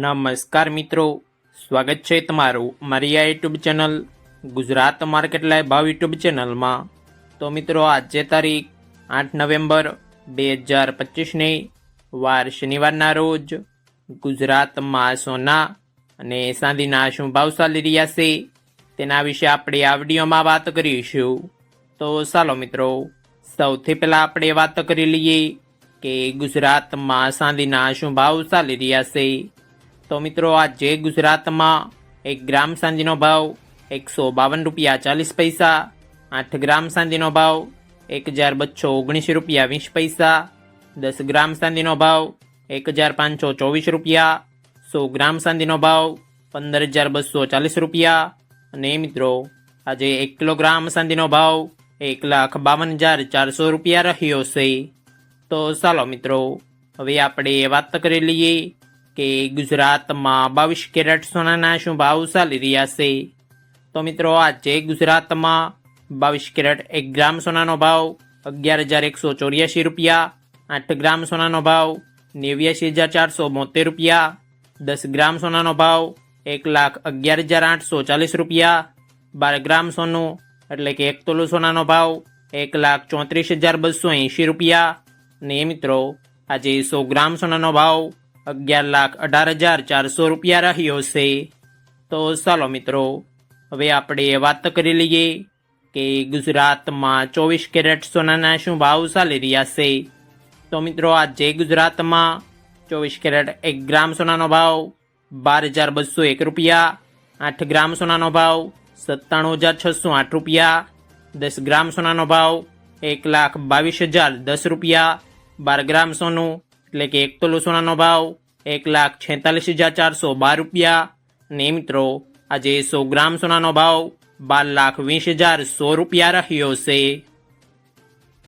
નમસ્કાર મિત્રો, સ્વાગત છે તમારું મારી આ YouTube channel, Gujarat market live ભાવ યુટ્યુબ ચેનલમાં. તો મિત્રો, આજે તારીખ આઠ નવેમ્બર બે હજાર પચીસની વાર શનિવારના રોજ ગુજરાતમાં સોના અને ચાંદીના શું ભાવ ચાલી રહ્યા છે તેના વિશે આપણે આ વિડીયોમાં વાત કરીશું. તો ચાલો મિત્રો, સૌથી પહેલાં આપણે વાત કરી લઈએ કે ગુજરાતમાં ચાંદીના શું ભાવ ચાલી રહ્યા છે. તો મિત્રો આજે ગુજરાતમાં એક ગ્રામ સાંજીનો ભાવ એકસો બાવન રૂપિયા ચાલીસ પૈસા, આઠ ગ્રામ સાંજીનો ભાવ એક હજાર બસો ઓગણીસ રૂપિયા વીસ પૈસા, દસ ગ્રામ સાંજીનો ભાવ એક હજાર પાંચસો ચોવીસ રૂપિયા, સો ગ્રામ સાંજીનો ભાવ પંદર હજાર બસો ચાલીસ રૂપિયા. અને મિત્રો, આજે એક કિલોગ્રામ ચાંદીનો ભાવ એક લાખ બાવન હજાર ચારસો રૂપિયા રહ્યો છે. તો ચાલો મિત્રો, હવે આપણે વાત કરી લઈએ કે ગુજરાતમાં બાવીસ કેરેટ સોનાના શું ભાવ ચાલી રહ્યા છે? તો મિત્રો, આજે ગુજરાતમાં બાવીસ કેરેટ એક ગ્રામ સોનાનો ભાવ અગિયાર હજાર એકસો ચોર્યાસી રૂપિયા, આઠ ગ્રામ સોનાનો ભાવ નેવ્યાસી હજાર ચારસો બોતેર રૂપિયા, દસ ગ્રામ સોનાનો ભાવ એક લાખ અગિયાર હજાર આઠસો ચાલીસ રૂપિયા, બાર ગ્રામ સોનું એટલે કે એક તોલું સોનાનો ભાવ એક લાખ ચોત્રીસ હજાર બસો એંશી રૂપિયા. ને મિત્રો, આજે સો ગ્રામ સોનાનો ભાવ અગિયાર લાખ અઢાર હજાર ચારસો રૂપિયા રહ્યો છે. તો ચાલો મિત્રો, હવે આપણે વાત કરી લઈએ કે ગુજરાતમાં ચોવીસ કેરેટ સોનાના શું ભાવ ચાલી રહ્યા છે. તો મિત્રો, આજે ગુજરાતમાં ચોવીસ કેરેટ એક ગ્રામ સોનાનો ભાવ બાર હજાર બસો એક રૂપિયા, આઠ ગ્રામ સોનાનો ભાવ સત્તાણું હજાર છસો આઠ રૂપિયા, દસ ગ્રામ સોનાનો ભાવ એક લાખ બાવીસ હજાર દસ રૂપિયા, બાર ગ્રામ સોનું એટલે કે એક તોલો સોનાનો ભાવ એક લાખ છેતાલીસ હજાર ચારસો બાર રૂપિયા. ને મિત્રો, આજે સો ગ્રામ સોનાનો ભાવ બાર લાખ વીસ હજાર સો રૂપિયા રહ્યો છે.